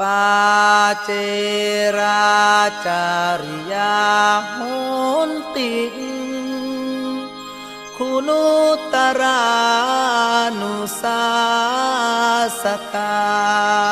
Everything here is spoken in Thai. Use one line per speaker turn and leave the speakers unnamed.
ปาเจราจาริยาโหนติงคุณุตรานุสาสกา